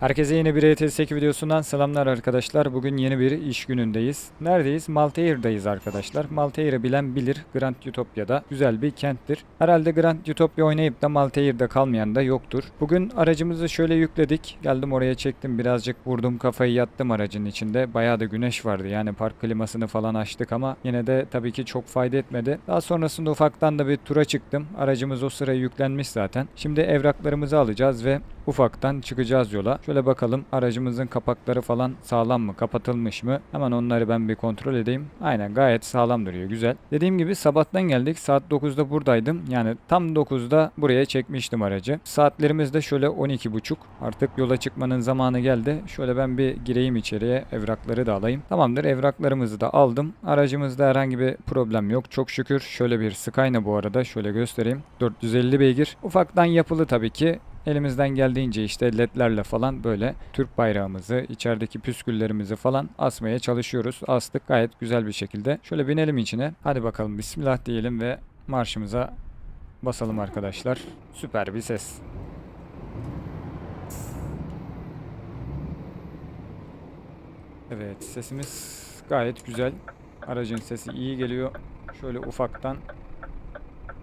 Herkese yeni bir ETS2 videosundan selamlar arkadaşlar. Bugün yeni bir iş günündeyiz. Neredeyiz? Maltaire'dayız arkadaşlar. Maltaire'ı bilen bilir. Grand Utopia'da güzel bir kenttir. Herhalde Grand Utopia oynayıp da Maltaire'da kalmayan da yoktur. Bugün aracımızı şöyle yükledik. Geldim oraya çektim birazcık vurdum kafayı yattım aracın içinde. Bayağı da güneş vardı yani park klimasını falan açtık ama yine de tabii ki çok fayda etmedi. Daha sonrasında ufaktan da bir tura çıktım. Aracımız o sıra yüklenmiş zaten. Şimdi evraklarımızı alacağız ve ufaktan çıkacağız yola. Şöyle bakalım aracımızın kapakları falan sağlam mı, kapatılmış mı? Hemen onları ben bir kontrol edeyim. Aynen gayet sağlam duruyor, güzel. Dediğim gibi sabahtan geldik. Saat 9'da buradaydım. Yani tam 9'da buraya çekmiştim aracı. Saatlerimiz de şöyle 12.30. Artık yola çıkmanın zamanı geldi. Şöyle ben bir gireyim içeriye, evrakları da alayım. Tamamdır, evraklarımızı da aldım. Aracımızda herhangi bir problem yok. Çok şükür şöyle bir Skyna bu arada. Şöyle göstereyim. 450 beygir. Ufaktan yapılı tabii ki. Elimizden geldiğince işte ledlerle falan böyle Türk bayrağımızı, içerideki püsküllerimizi falan asmaya çalışıyoruz. Astık gayet güzel bir şekilde. Şöyle binelim içine. Hadi bakalım bismillah diyelim ve marşımıza basalım arkadaşlar. Süper bir ses. Evet sesimiz gayet güzel. Aracın sesi iyi geliyor. Şöyle ufaktan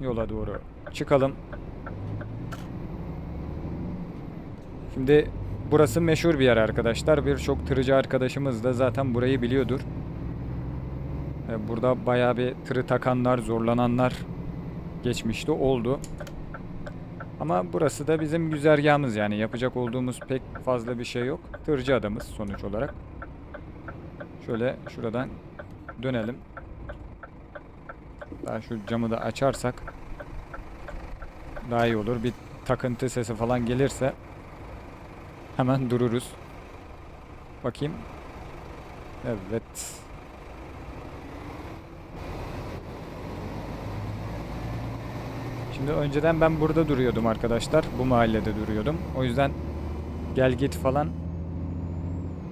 yola doğru çıkalım. Şimdi burası meşhur bir yer arkadaşlar. Birçok tırcı arkadaşımız da zaten burayı biliyordur. Burada bayağı bir tırı takanlar, zorlananlar geçmişte oldu. Ama burası da bizim güzergahımız yani yapacak olduğumuz pek fazla bir şey yok. Tırcı adamız sonuç olarak. Şöyle şuradan dönelim. Daha şu camı da açarsak daha iyi olur. Bir takıntı sesi falan gelirse Hemen dururuz. Bakayım. Evet. Şimdi önceden ben burada duruyordum arkadaşlar. Bu mahallede duruyordum. O yüzden gel git falan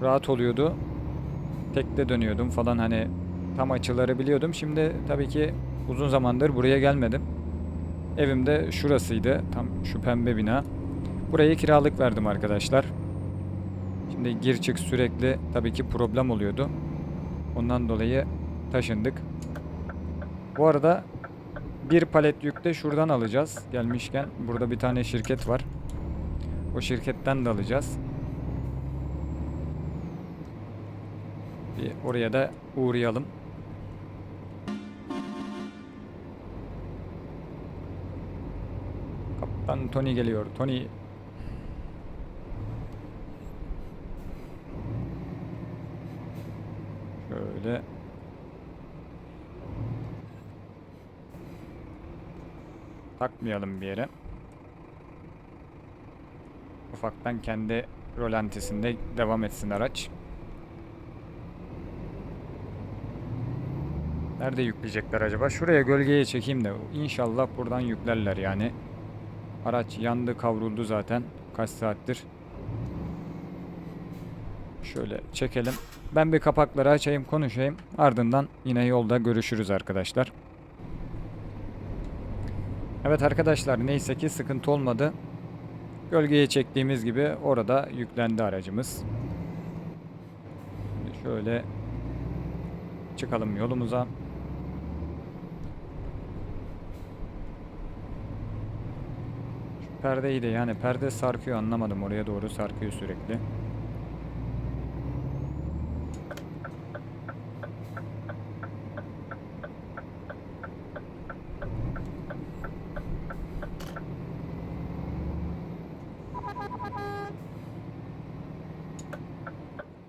rahat oluyordu. Tekte dönüyordum falan hani tam açıları biliyordum. Şimdi tabii ki uzun zamandır buraya gelmedim. Evim de şurasıydı. Tam şu pembe bina. Burayı kiralık verdim arkadaşlar. Şimdi gir çık sürekli tabii ki problem oluyordu. Ondan dolayı taşındık. Bu arada bir palet yük de şuradan alacağız. Gelmişken burada bir tane şirket var. O şirketten de alacağız. Bir oraya da uğrayalım. Kaptan Tony geliyor. Tony Şöyle. Takmayalım bir yere. Ufaktan kendi rolantisinde devam etsin araç. Nerede yükleyecekler acaba? Şuraya gölgeye çekeyim de inşallah buradan yüklerler yani. Araç yandı kavruldu zaten. Kaç saattir. Şöyle çekelim. Ben bir kapakları açayım konuşayım. Ardından yine yolda görüşürüz arkadaşlar. Evet arkadaşlar neyse ki sıkıntı olmadı. Gölgeye çektiğimiz gibi orada yüklendi aracımız. Şimdi şöyle çıkalım yolumuza. Şu perdeyi de yani perde sarkıyor anlamadım oraya doğru sarkıyor sürekli.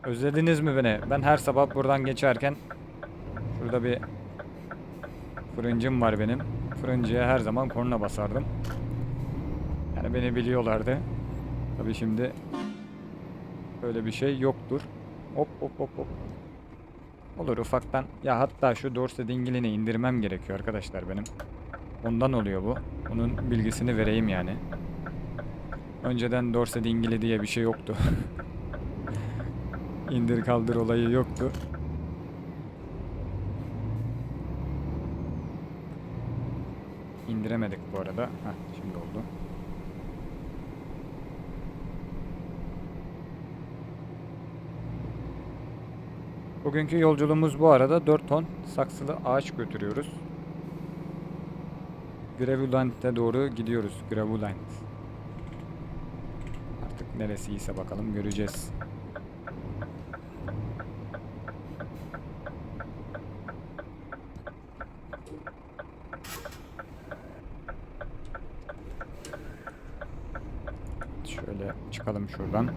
Özlediniz mi beni? Ben her sabah buradan geçerken şurada bir fırıncım var benim. Fırıncıya her zaman korna basardım. Yani beni biliyorlardı. Tabii şimdi öyle bir şey yoktur. Hop hop hop hop. Olur ufaktan. Ya hatta şu dorse dingilini indirmem gerekiyor arkadaşlar benim. Ondan oluyor bu. Onun bilgisini vereyim yani. Önceden dorse dingili diye bir şey yoktu. indir kaldır olayı yoktu. İndiremedik bu arada. Heh, şimdi oldu. Bugünkü yolculuğumuz bu arada 4 ton saksılı ağaç götürüyoruz. Gravuland'e doğru gidiyoruz. Gravuland. Artık neresi neresiyse bakalım göreceğiz. Şuradan.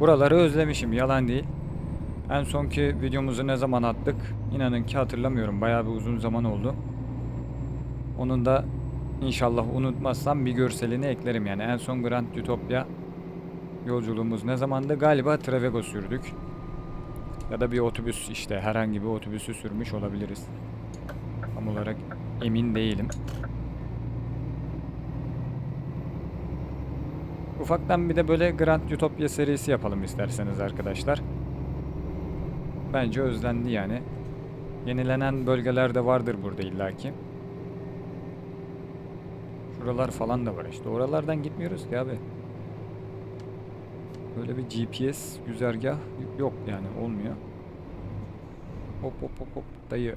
Buraları özlemişim yalan değil. En sonki videomuzu ne zaman attık? İnanın ki hatırlamıyorum. Bayağı bir uzun zaman oldu. Onun da inşallah unutmazsam bir görselini eklerim yani. En son Grand Utopia yolculuğumuz ne zamandı? Galiba Travego sürdük. Ya da bir otobüs işte herhangi bir otobüsü sürmüş olabiliriz. Tam olarak emin değilim. Ufaktan bir de böyle Grand Utopia serisi yapalım isterseniz arkadaşlar. Bence özlendi yani. Yenilenen bölgeler de vardır burada illaki. Şuralar falan da var işte. Oralardan gitmiyoruz ki abi. Böyle bir GPS güzergah yok yani olmuyor. Hop hop hop hop dayı.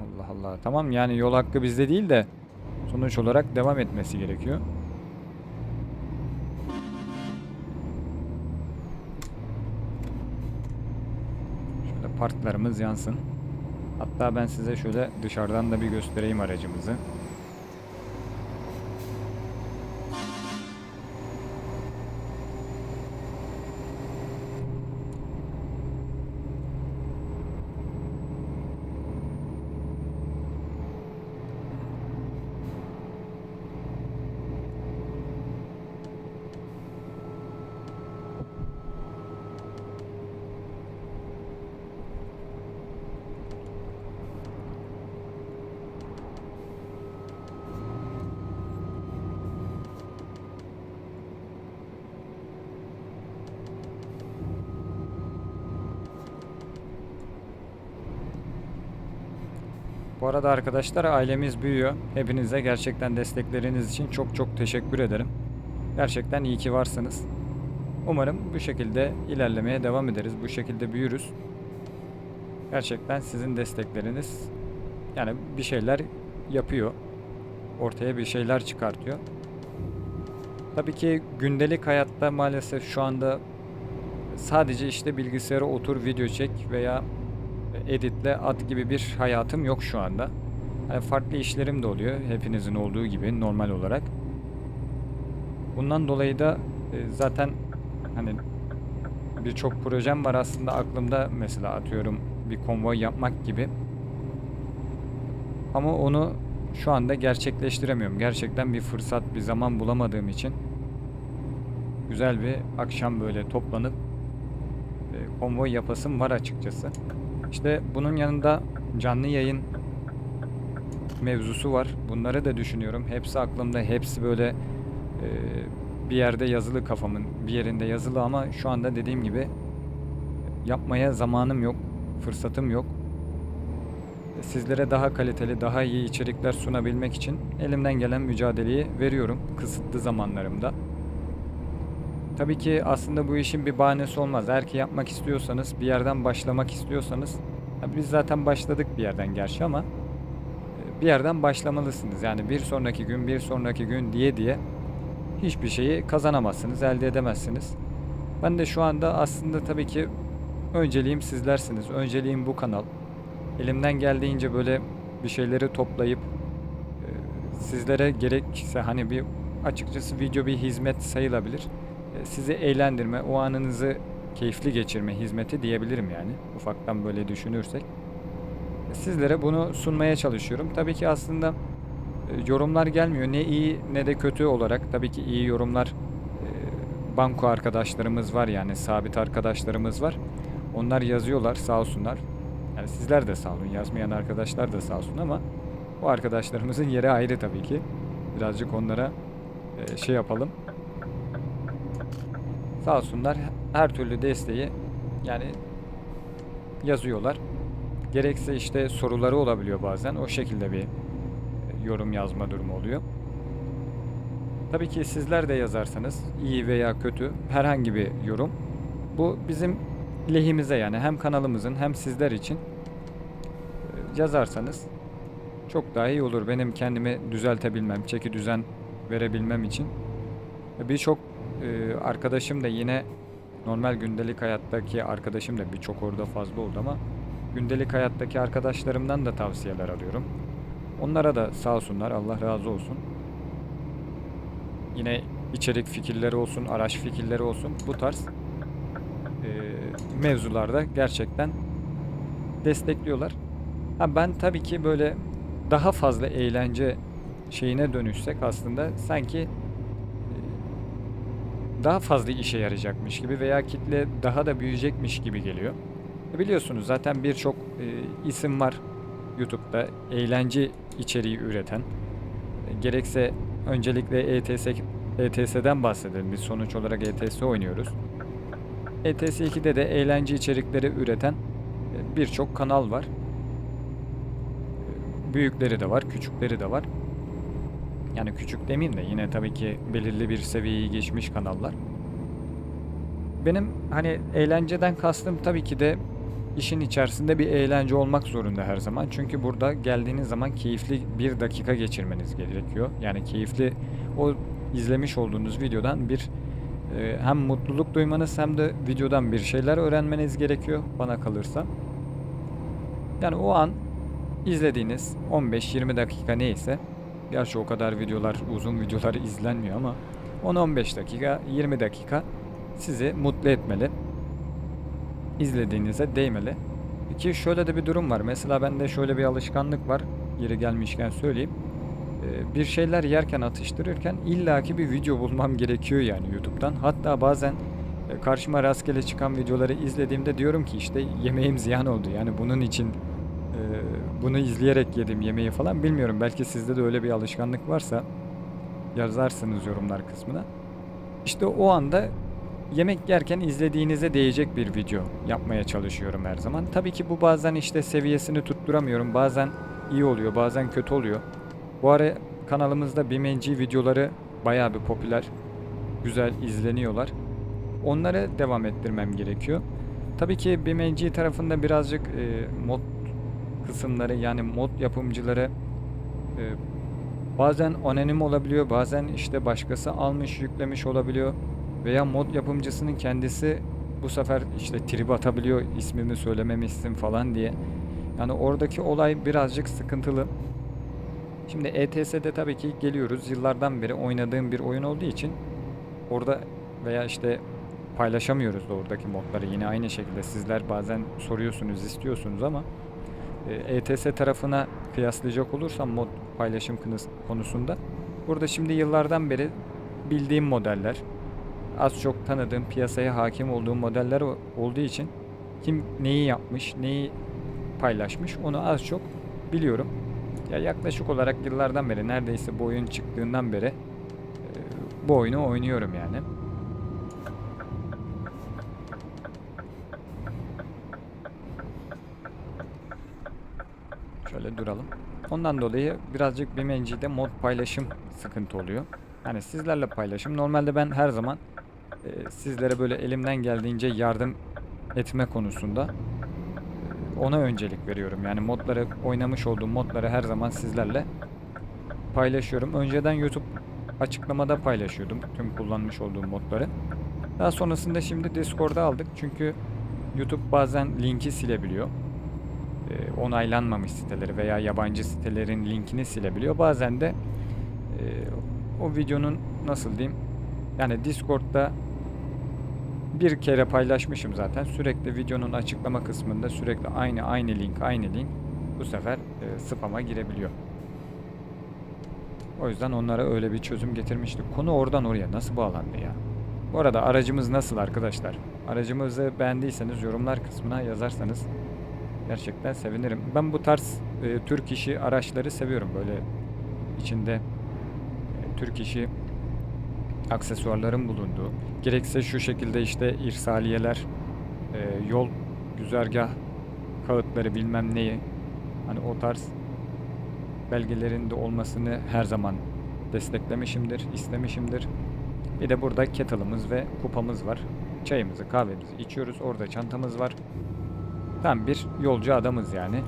Allah Allah. Tamam yani yol hakkı bizde değil de sonuç olarak devam etmesi gerekiyor. Şöyle parklarımız yansın. Hatta ben size şöyle dışarıdan da bir göstereyim aracımızı. Bu arada arkadaşlar ailemiz büyüyor. Hepinize gerçekten destekleriniz için çok çok teşekkür ederim. Gerçekten iyi ki varsınız. Umarım bu şekilde ilerlemeye devam ederiz. Bu şekilde büyürüz. Gerçekten sizin destekleriniz yani bir şeyler yapıyor. Ortaya bir şeyler çıkartıyor. Tabii ki gündelik hayatta maalesef şu anda sadece işte bilgisayara otur video çek veya editle at gibi bir hayatım yok şu anda. Yani farklı işlerim de oluyor hepinizin olduğu gibi normal olarak. Bundan dolayı da e, zaten hani birçok projem var aslında aklımda mesela atıyorum bir konvoy yapmak gibi. Ama onu şu anda gerçekleştiremiyorum. Gerçekten bir fırsat, bir zaman bulamadığım için güzel bir akşam böyle toplanıp e, konvoy yapasım var açıkçası. İşte bunun yanında canlı yayın mevzusu var. Bunları da düşünüyorum. Hepsi aklımda, hepsi böyle e, bir yerde yazılı kafamın bir yerinde yazılı ama şu anda dediğim gibi yapmaya zamanım yok, fırsatım yok. Sizlere daha kaliteli, daha iyi içerikler sunabilmek için elimden gelen mücadeleyi veriyorum kısıtlı zamanlarımda. Tabii ki aslında bu işin bir bahanesi olmaz. Eğer ki yapmak istiyorsanız, bir yerden başlamak istiyorsanız, biz zaten başladık bir yerden gerçi ama e, bir yerden başlamalısınız. Yani bir sonraki gün, bir sonraki gün diye diye hiçbir şeyi kazanamazsınız, elde edemezsiniz. Ben de şu anda aslında tabii ki önceliğim sizlersiniz. Önceliğim bu kanal. Elimden geldiğince böyle bir şeyleri toplayıp e, sizlere gerekse hani bir açıkçası video bir hizmet sayılabilir. Sizi eğlendirme, o anınızı keyifli geçirme hizmeti diyebilirim yani. Ufaktan böyle düşünürsek. Sizlere bunu sunmaya çalışıyorum. Tabii ki aslında e, yorumlar gelmiyor. Ne iyi ne de kötü olarak. Tabii ki iyi yorumlar e, banko arkadaşlarımız var yani sabit arkadaşlarımız var. Onlar yazıyorlar sağ olsunlar. Yani sizler de sağ olun. Yazmayan arkadaşlar da sağ olsun ama o arkadaşlarımızın yeri ayrı tabii ki. Birazcık onlara e, şey yapalım. Sağ olsunlar her türlü desteği yani yazıyorlar. Gerekse işte soruları olabiliyor bazen. O şekilde bir e, yorum yazma durumu oluyor. Tabii ki sizler de yazarsanız iyi veya kötü herhangi bir yorum bu bizim lehimize yani hem kanalımızın hem sizler için e, yazarsanız çok daha iyi olur. Benim kendimi düzeltebilmem, çeki düzen verebilmem için. E, Birçok e, arkadaşım da yine normal gündelik hayattaki arkadaşım da birçok orada fazla oldu ama gündelik hayattaki arkadaşlarımdan da tavsiyeler alıyorum. Onlara da sağ olsunlar, Allah razı olsun. Yine içerik fikirleri olsun, araç fikirleri olsun bu tarz e, mevzularda gerçekten destekliyorlar. Ha ben tabii ki böyle daha fazla eğlence şeyine dönüşsek aslında sanki daha fazla işe yarayacakmış gibi veya kitle daha da büyüyecekmiş gibi geliyor. E Biliyorsunuz zaten birçok e, isim var YouTube'da eğlence içeriği üreten. E, Gerekse öncelikle ETS ETS'den bahsedelim. Biz sonuç olarak ETS oynuyoruz. ETS 2'de de eğlence içerikleri üreten e, birçok kanal var. E, Büyükleri de var, küçükleri de var. Yani küçük demeyeyim de yine tabii ki belirli bir seviyeyi geçmiş kanallar. Benim hani eğlenceden kastım tabii ki de işin içerisinde bir eğlence olmak zorunda her zaman. Çünkü burada geldiğiniz zaman keyifli bir dakika geçirmeniz gerekiyor. Yani keyifli o izlemiş olduğunuz videodan bir e, hem mutluluk duymanız hem de videodan bir şeyler öğrenmeniz gerekiyor bana kalırsa. Yani o an izlediğiniz 15-20 dakika neyse Gerçi o kadar videolar, uzun videolar izlenmiyor ama 10-15 dakika, 20 dakika sizi mutlu etmeli. İzlediğinize değmeli. Ki şöyle de bir durum var. Mesela bende şöyle bir alışkanlık var. Yeri gelmişken söyleyeyim. Ee, Bir şeyler yerken atıştırırken illaki bir video bulmam gerekiyor yani YouTube'dan. Hatta bazen e, karşıma rastgele çıkan videoları izlediğimde diyorum ki işte yemeğim ziyan oldu. Yani bunun için e, bunu izleyerek yedim yemeği falan bilmiyorum. Belki sizde de öyle bir alışkanlık varsa yazarsınız yorumlar kısmına. İşte o anda yemek yerken izlediğinize değecek bir video yapmaya çalışıyorum her zaman. Tabii ki bu bazen işte seviyesini tutturamıyorum. Bazen iyi oluyor, bazen kötü oluyor. Bu ara kanalımızda BeamNG videoları bayağı bir popüler, güzel izleniyorlar. Onları devam ettirmem gerekiyor. Tabii ki BeamNG tarafında birazcık e, mod kısımları yani mod yapımcıları e, bazen anonim olabiliyor, bazen işte başkası almış yüklemiş olabiliyor veya mod yapımcısının kendisi bu sefer işte trip atabiliyor ismimi söylememişsin falan diye. Yani oradaki olay birazcık sıkıntılı. Şimdi ETS'de tabii ki geliyoruz. Yıllardan beri oynadığım bir oyun olduğu için orada veya işte paylaşamıyoruz da oradaki modları. Yine aynı şekilde sizler bazen soruyorsunuz, istiyorsunuz ama ETS tarafına kıyaslayacak olursam mod paylaşım konusunda burada şimdi yıllardan beri bildiğim modeller az çok tanıdığım piyasaya hakim olduğum modeller olduğu için kim neyi yapmış neyi paylaşmış onu az çok biliyorum. Ya yaklaşık olarak yıllardan beri neredeyse bu oyun çıktığından beri e, bu oyunu oynuyorum yani. Duralım. Ondan dolayı birazcık BeamNG'de mod paylaşım sıkıntı oluyor. Yani sizlerle paylaşım. Normalde ben her zaman e, sizlere böyle elimden geldiğince yardım etme konusunda e, ona öncelik veriyorum. Yani modları oynamış olduğum modları her zaman sizlerle paylaşıyorum. Önceden YouTube açıklamada paylaşıyordum tüm kullanmış olduğum modları. Daha sonrasında şimdi Discord'a aldık. Çünkü YouTube bazen linki silebiliyor. E, onaylanmamış siteleri veya yabancı sitelerin linkini silebiliyor. Bazen de e, o videonun nasıl diyeyim yani Discord'da bir kere paylaşmışım zaten. Sürekli videonun açıklama kısmında sürekli aynı aynı link aynı link bu sefer e, spam'a girebiliyor. O yüzden onlara öyle bir çözüm getirmiştik. Konu oradan oraya nasıl bağlandı ya? Bu arada aracımız nasıl arkadaşlar? Aracımızı beğendiyseniz yorumlar kısmına yazarsanız gerçekten sevinirim. Ben bu tarz e, Türk işi araçları seviyorum. Böyle içinde e, Türk işi aksesuarların bulunduğu. Gerekse şu şekilde işte irsaliyeler, e, yol güzergah kağıtları bilmem neyi hani o tarz belgelerinde olmasını her zaman desteklemişimdir, istemişimdir. Bir de burada kettle'ımız ve kupamız var. Çayımızı, kahvemizi içiyoruz. Orada çantamız var. Tam bir yolcu adamız yani.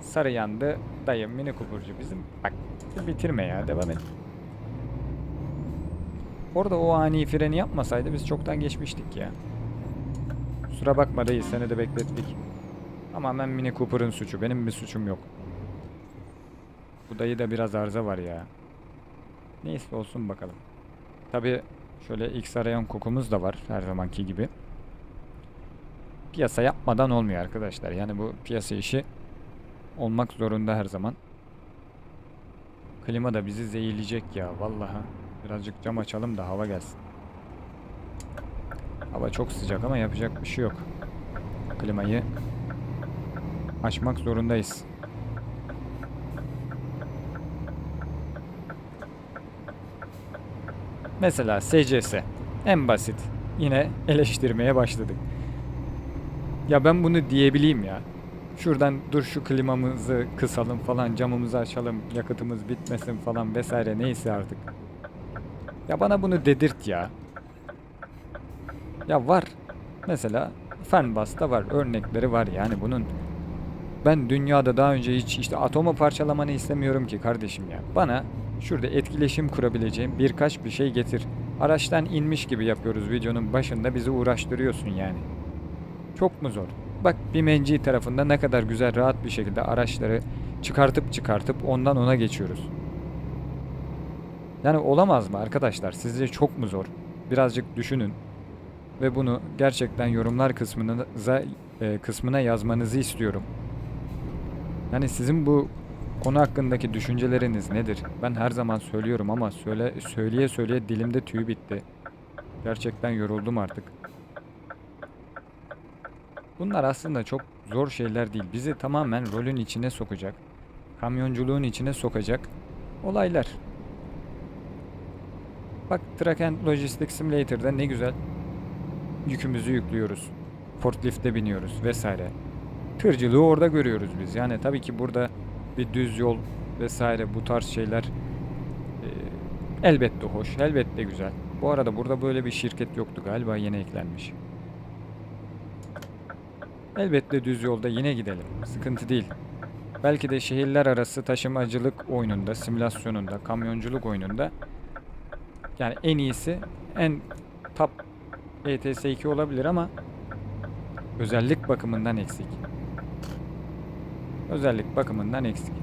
Sarı yandı. Dayı mini kupurcu bizim. Bak bitirme ya devam et. Orada o ani freni yapmasaydı biz çoktan geçmiştik ya. Kusura bakma dayı seni de beklettik. Tamamen Mini Cooper'ın suçu. Benim bir suçum yok. Bu dayı da biraz arıza var ya. Neyse olsun bakalım. Tabi şöyle X arayan kokumuz da var her zamanki gibi. Piyasa yapmadan olmuyor arkadaşlar. Yani bu piyasa işi olmak zorunda her zaman. Klima da bizi zehirleyecek ya vallahi. Birazcık cam açalım da hava gelsin. Hava çok sıcak ama yapacak bir şey yok. Klimayı açmak zorundayız. Mesela SCS en basit. Yine eleştirmeye başladık. Ya ben bunu diyebileyim ya. Şuradan dur şu klimamızı kısalım falan camımızı açalım yakıtımız bitmesin falan vesaire neyse artık. Ya bana bunu dedirt ya. Ya var. Mesela Fernbus'ta var. Örnekleri var yani bunun. Ben dünyada daha önce hiç işte atomu parçalamanı istemiyorum ki kardeşim ya. Bana şurada etkileşim kurabileceğim birkaç bir şey getir. Araçtan inmiş gibi yapıyoruz videonun başında bizi uğraştırıyorsun yani. Çok mu zor? Bak bir menci tarafında ne kadar güzel rahat bir şekilde araçları çıkartıp çıkartıp ondan ona geçiyoruz. Yani olamaz mı arkadaşlar? Sizce çok mu zor? Birazcık düşünün ve bunu gerçekten yorumlar kısmına e, kısmına yazmanızı istiyorum. Yani sizin bu konu hakkındaki düşünceleriniz nedir? Ben her zaman söylüyorum ama söyle söyleye söyleye dilimde tüy bitti. Gerçekten yoruldum artık. Bunlar aslında çok zor şeyler değil. Bizi tamamen rolün içine sokacak, kamyonculuğun içine sokacak olaylar. Bak Truck and Logistics Simulator'da ne güzel yükümüzü yüklüyoruz. Forklift'e biniyoruz vesaire. Tırcılığı orada görüyoruz biz. Yani tabii ki burada bir düz yol vesaire bu tarz şeyler e, elbette hoş, elbette güzel. Bu arada burada böyle bir şirket yoktu galiba yeni eklenmiş. Elbette düz yolda yine gidelim. Sıkıntı değil. Belki de şehirler arası taşımacılık oyununda, simülasyonunda, kamyonculuk oyununda yani en iyisi en top ETS 2 olabilir ama özellik bakımından eksik. Özellik bakımından eksik.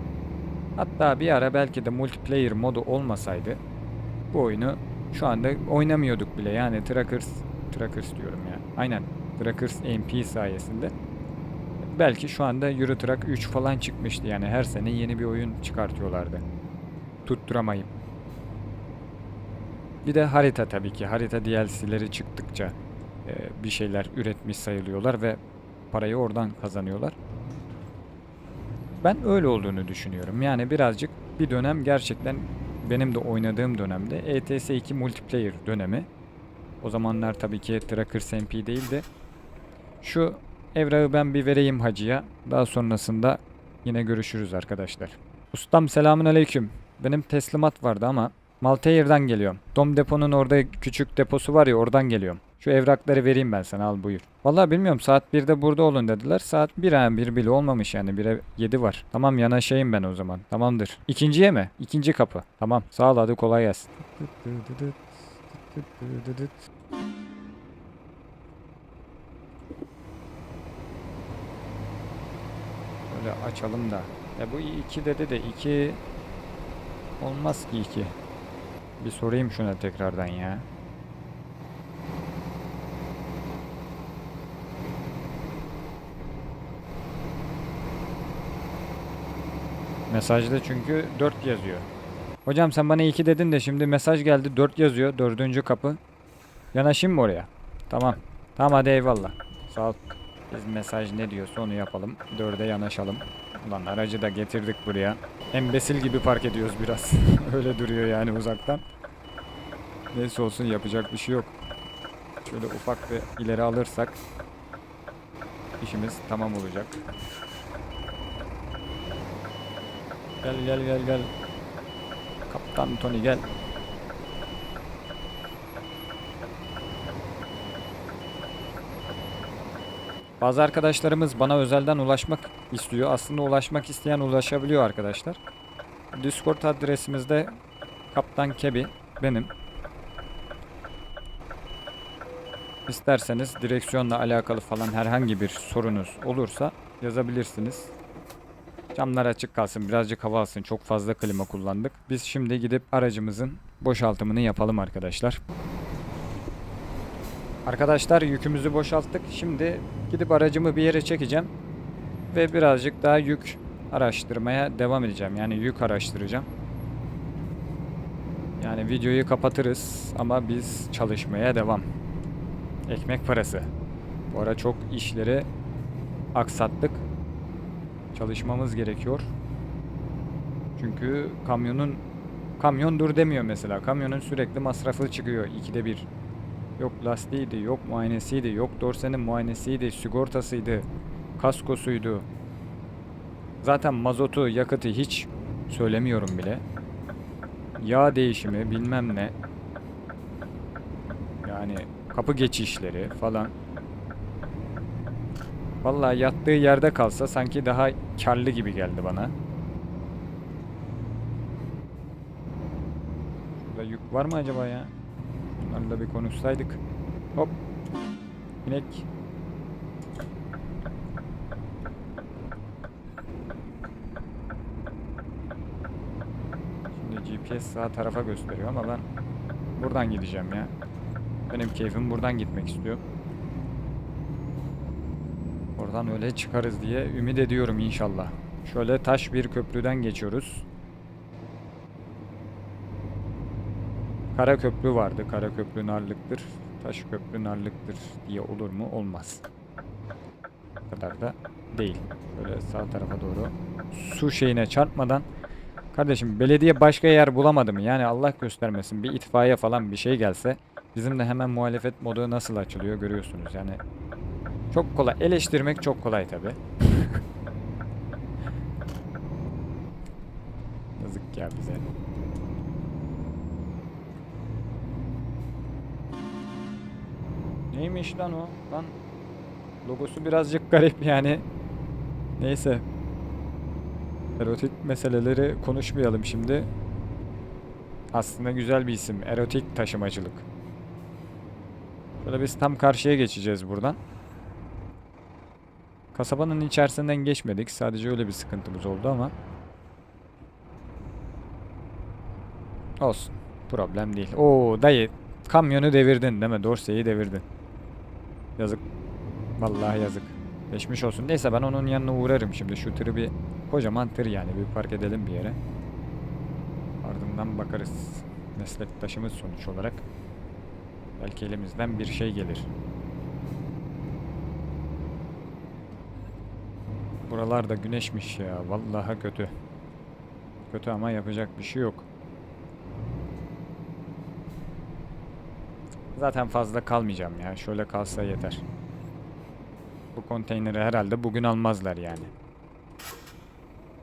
Hatta bir ara belki de multiplayer modu olmasaydı bu oyunu şu anda oynamıyorduk bile. Yani Trackers, Trackers diyorum ya. Aynen. Trackers MP sayesinde. Belki şu anda Euro Truck 3 falan çıkmıştı. Yani her sene yeni bir oyun çıkartıyorlardı. Tutturamayıp. Bir de harita tabii ki. Harita DLC'leri çıktıkça e, bir şeyler üretmiş sayılıyorlar ve parayı oradan kazanıyorlar. Ben öyle olduğunu düşünüyorum. Yani birazcık bir dönem gerçekten benim de oynadığım dönemde ETS 2 multiplayer dönemi. O zamanlar tabii ki Trackers MP değildi. Şu evrağı ben bir vereyim hacıya. Daha sonrasında yine görüşürüz arkadaşlar. Ustam selamun aleyküm. Benim teslimat vardı ama Malteyir'den geliyorum. Dom deponun orada küçük deposu var ya oradan geliyorum. Şu evrakları vereyim ben sana al buyur. Vallahi bilmiyorum saat 1'de burada olun dediler. Saat 1 ha 1 bile olmamış yani 1'e 7 var. Tamam yanaşayım ben o zaman. Tamamdır. İkinciye mi? İkinci kapı. Tamam sağ ol hadi kolay gelsin. Böyle açalım da. Ya bu 2 dedi de 2 olmaz ki 2. Bir sorayım şuna tekrardan ya. Mesajda çünkü 4 yazıyor. Hocam sen bana 2 dedin de şimdi mesaj geldi 4 yazıyor. Dördüncü kapı. Yanaşayım mı oraya? Tamam. Tamam hadi eyvallah. Sağ ol. Biz mesaj ne diyorsa onu yapalım. Dörde yanaşalım. Ulan aracı da getirdik buraya. Embesil gibi park ediyoruz biraz. Öyle duruyor yani uzaktan. Neyse olsun yapacak bir şey yok. Şöyle ufak bir ileri alırsak. işimiz tamam olacak. Gel gel gel gel. Kaptan Tony gel. Bazı arkadaşlarımız bana özelden ulaşmak istiyor. Aslında ulaşmak isteyen ulaşabiliyor arkadaşlar. Discord adresimizde Kaptan Kebi benim. İsterseniz direksiyonla alakalı falan herhangi bir sorunuz olursa yazabilirsiniz. Camlar açık kalsın, birazcık hava alsın. Çok fazla klima kullandık. Biz şimdi gidip aracımızın boşaltımını yapalım arkadaşlar. Arkadaşlar yükümüzü boşalttık. Şimdi gidip aracımı bir yere çekeceğim. Ve birazcık daha yük araştırmaya devam edeceğim. Yani yük araştıracağım. Yani videoyu kapatırız ama biz çalışmaya devam. Ekmek parası. Bu ara çok işleri aksattık. Çalışmamız gerekiyor. Çünkü kamyonun kamyon dur demiyor mesela. Kamyonun sürekli masrafı çıkıyor ikide bir. Yok lastiğiydi, yok muayenesiydi, yok dorsenin muayenesiydi, sigortasıydı, kaskosuydu. Zaten mazotu, yakıtı hiç söylemiyorum bile. Yağ değişimi bilmem ne. Yani kapı geçişleri falan. Vallahi yattığı yerde kalsa sanki daha karlı gibi geldi bana. Şurada yük var mı acaba ya? Bunlarla bir konuşsaydık. Hop. İnek. Şimdi GPS sağ tarafa gösteriyor ama ben buradan gideceğim ya. Benim keyfim buradan gitmek istiyor. Oradan öyle çıkarız diye ümit ediyorum inşallah. Şöyle taş bir köprüden geçiyoruz. Kara köprü vardı. Kara köprü narlıktır. Taş köprü narlıktır diye olur mu? Olmaz. O kadar da değil. Böyle sağ tarafa doğru su şeyine çarpmadan Kardeşim belediye başka yer bulamadı mı? Yani Allah göstermesin bir itfaiye falan bir şey gelse bizim de hemen muhalefet modu nasıl açılıyor görüyorsunuz. Yani çok kolay. Eleştirmek çok kolay tabi. Yazık ya bize. Neymiş lan o? Lan logosu birazcık garip yani. Neyse. Erotik meseleleri konuşmayalım şimdi. Aslında güzel bir isim. Erotik taşımacılık. Böyle biz tam karşıya geçeceğiz buradan. Kasabanın içerisinden geçmedik. Sadece öyle bir sıkıntımız oldu ama. Olsun. Problem değil. Oo dayı kamyonu devirdin değil mi? Dorseyi devirdin. Yazık. Vallahi yazık. Geçmiş olsun. Neyse ben onun yanına uğrarım şimdi. Şu tırı bir kocaman tır yani bir park edelim bir yere. Ardından bakarız. Meslektaşımız sonuç olarak. Belki elimizden bir şey gelir. Buralar da güneşmiş ya. Vallahi kötü. Kötü ama yapacak bir şey yok. Zaten fazla kalmayacağım ya. Şöyle kalsa yeter. Bu konteyneri herhalde bugün almazlar yani.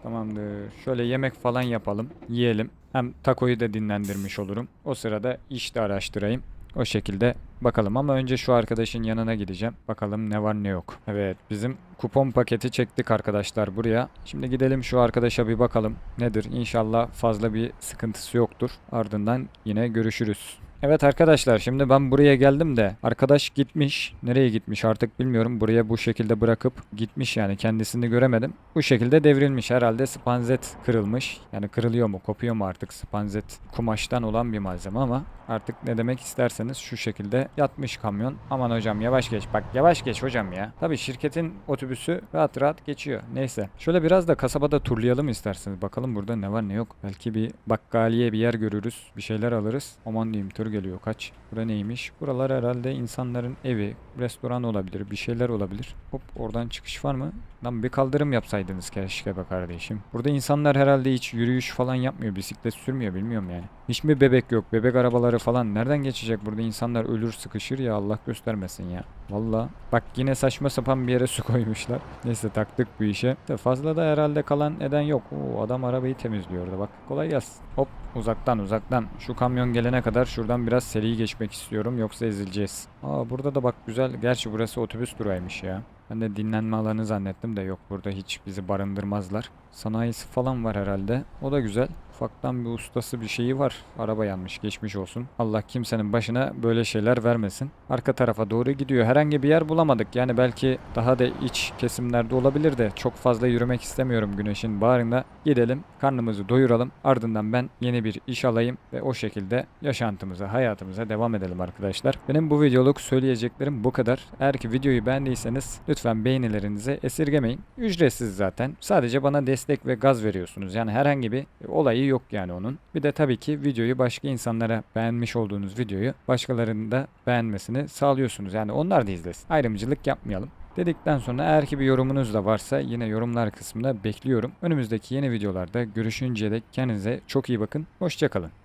Tamamdır. Şöyle yemek falan yapalım. Yiyelim. Hem takoyu da dinlendirmiş olurum. O sırada iş de araştırayım. O şekilde bakalım ama önce şu arkadaşın yanına gideceğim. Bakalım ne var ne yok. Evet bizim kupon paketi çektik arkadaşlar buraya. Şimdi gidelim şu arkadaşa bir bakalım. Nedir? İnşallah fazla bir sıkıntısı yoktur. Ardından yine görüşürüz. Evet arkadaşlar şimdi ben buraya geldim de arkadaş gitmiş. Nereye gitmiş artık bilmiyorum. Buraya bu şekilde bırakıp gitmiş yani kendisini göremedim. Bu şekilde devrilmiş herhalde spanzet kırılmış. Yani kırılıyor mu kopuyor mu artık spanzet kumaştan olan bir malzeme ama artık ne demek isterseniz şu şekilde yatmış kamyon. Aman hocam yavaş geç bak yavaş geç hocam ya. Tabi şirketin otobüsü rahat rahat geçiyor. Neyse şöyle biraz da kasabada turlayalım isterseniz. Bakalım burada ne var ne yok. Belki bir bakkaliye bir yer görürüz. Bir şeyler alırız. Aman diyeyim tır geliyor kaç. Bura neymiş? Buralar herhalde insanların evi, restoran olabilir, bir şeyler olabilir. Hop oradan çıkış var mı? Lan bir kaldırım yapsaydınız keşke be kardeşim. Burada insanlar herhalde hiç yürüyüş falan yapmıyor. Bisiklet sürmüyor bilmiyorum yani. Hiç mi bebek yok? Bebek arabaları falan nereden geçecek? Burada insanlar ölür sıkışır ya Allah göstermesin ya. Valla. Bak yine saçma sapan bir yere su koymuşlar. Neyse taktık bu işe. De fazla da herhalde kalan eden yok. Oo, adam arabayı temizliyor orada bak. Kolay gelsin. Hop uzaktan uzaktan. Şu kamyon gelene kadar şuradan biraz seri geçmek istiyorum. Yoksa ezileceğiz. Aa burada da bak güzel. Gerçi burası otobüs durağıymış ya. Ben de dinlenme alanı zannettim de yok burada hiç bizi barındırmazlar. Sanayisi falan var herhalde. O da güzel. Ufaktan bir ustası bir şeyi var. Araba yanmış geçmiş olsun. Allah kimsenin başına böyle şeyler vermesin. Arka tarafa doğru gidiyor. Herhangi bir yer bulamadık. Yani belki daha da iç kesimlerde olabilir de çok fazla yürümek istemiyorum güneşin bağrında. Gidelim karnımızı doyuralım. Ardından ben yeni bir iş alayım ve o şekilde yaşantımıza, hayatımıza devam edelim arkadaşlar. Benim bu videoluk söyleyeceklerim bu kadar. Eğer ki videoyu beğendiyseniz lütfen beğenilerinizi esirgemeyin. Ücretsiz zaten. Sadece bana destek ve gaz veriyorsunuz. Yani herhangi bir olayı yok yani onun. Bir de tabii ki videoyu başka insanlara beğenmiş olduğunuz videoyu başkalarının da beğenmesini sağlıyorsunuz. Yani onlar da izlesin. Ayrımcılık yapmayalım. Dedikten sonra eğer ki bir yorumunuz da varsa yine yorumlar kısmında bekliyorum. Önümüzdeki yeni videolarda görüşünceye dek kendinize çok iyi bakın. Hoşçakalın.